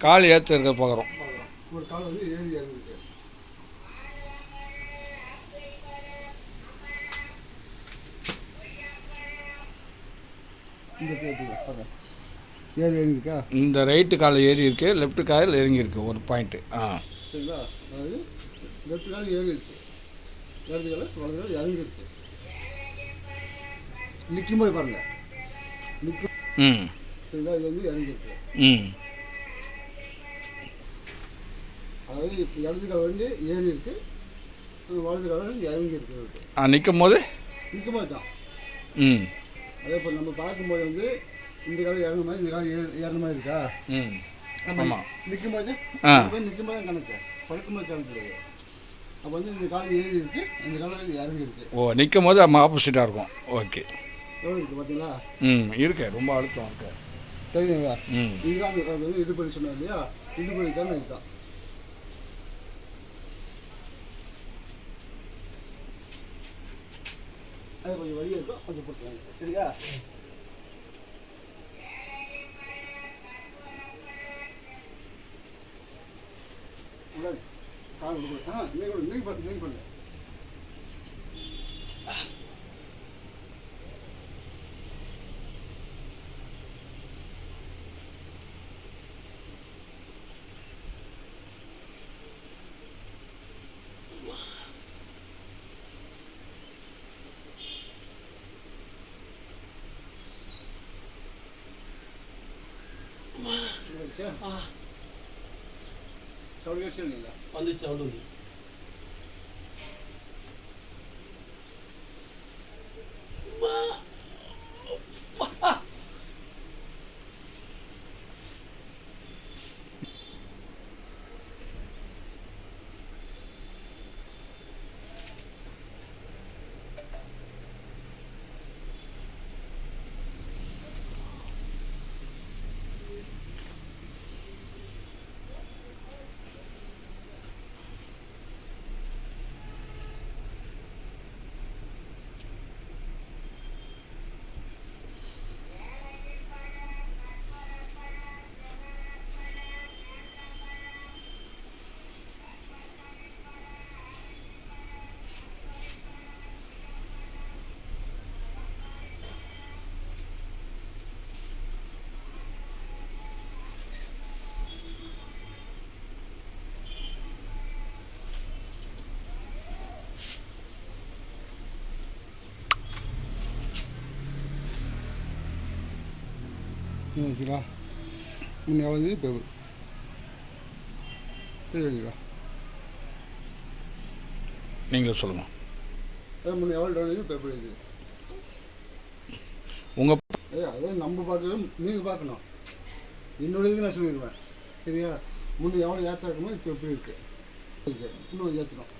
கால் ஏற்ற இருக்க பார்க்குறோம் ஒரு கால் வந்து ஏறி இறங்கிருக்கு இந்த ஏறி இறங்கிருக்கா இந்த ரைட்டு கால் ஏறி இருக்கு லெஃப்ட் கால் இறங்கி இருக்கு ஒரு பாயிண்ட்டு ஆ. சரிங்களா? அதாவது லெஃப்ட் கால் ஏறி இருக்கு. இடது கால் வலது கால் இறங்கி இருக்கு நிற்கும் போது பாருங்க. நிற்கும் ம். சரிங்களா? இது வந்து இறங்கி இருக்கு ம். அதாவது இப்போ இடது கால் வந்து ஏறி இருக்கு. வலது கால் வந்து இறங்கி இருக்கு ஆ நிற்கும் போது? நிற்கும் போது தான். ம். அதே இப்போ நம்ம பார்க்கும்போது வந்து இந்த காலம் இறங்குற மாதிரி இந்த காலம் ஏற ஏறின மாதிரி இருக்கா? ம். ஆமாம் நிற்கும் போது. நிற்கும் போது கணக்கு. படுக்கும்போது கணக்கு கிடையாது அப்போ வந்து இந்த காலம் ஏறி இருக்கு இந்த காலம் இறங்கி இருக்கு. ஓ நிற்கும் போது நம்ம ஆப்போசிட்டாக இருக்கும். ஓகே. எவ்வளோ இருக்கு பார்த்தீங்களா? ம் இருக்கு. ரொம்ப அழுத்தம் இருக்கு. தெரியுங்களா ம். இதுதான் வந்து இடுப்படி சொன்னோம் இல்லையா? இடுப்படி தான் இதுதான். அது கொஞ்சம் வழியாக இருக்கும் கொஞ்சம் போட்டுருவாங்க சரியா? உள்ளது. கால் கொடுக்கணும் ஆ நீங்கள் கொடு நீங்கள் వచ్చా సౌండ్ వచ్చి ఉందా అందుకు సౌండ్ ఉంది பண்ணு நீங்கள் பண்ணு வந்துச்சா சவுண்ட் கேட்டு இல்லைங்களா வந்துச்சு சவுண்ட் வந்து சரிங்களா முன்ன எவ்வளோ இப்போ சரிங்களா நீங்களே சொல்லுங்கள் அது முன்ன எவ்வளோ எப்படி இருக்குது உங்கள் ஏ அதாவது நம்ம பார்க்குறது நீங்கள் பார்க்கணும் என்னோட இதுக்கு நான் சொல்லிடுவேன் சரியா முன்ன எவ்வளோ ஏற்ற இருக்குமோ இப்போ எப்படி இருக்குது இருக்கு இன்னும் ஏற்றணும்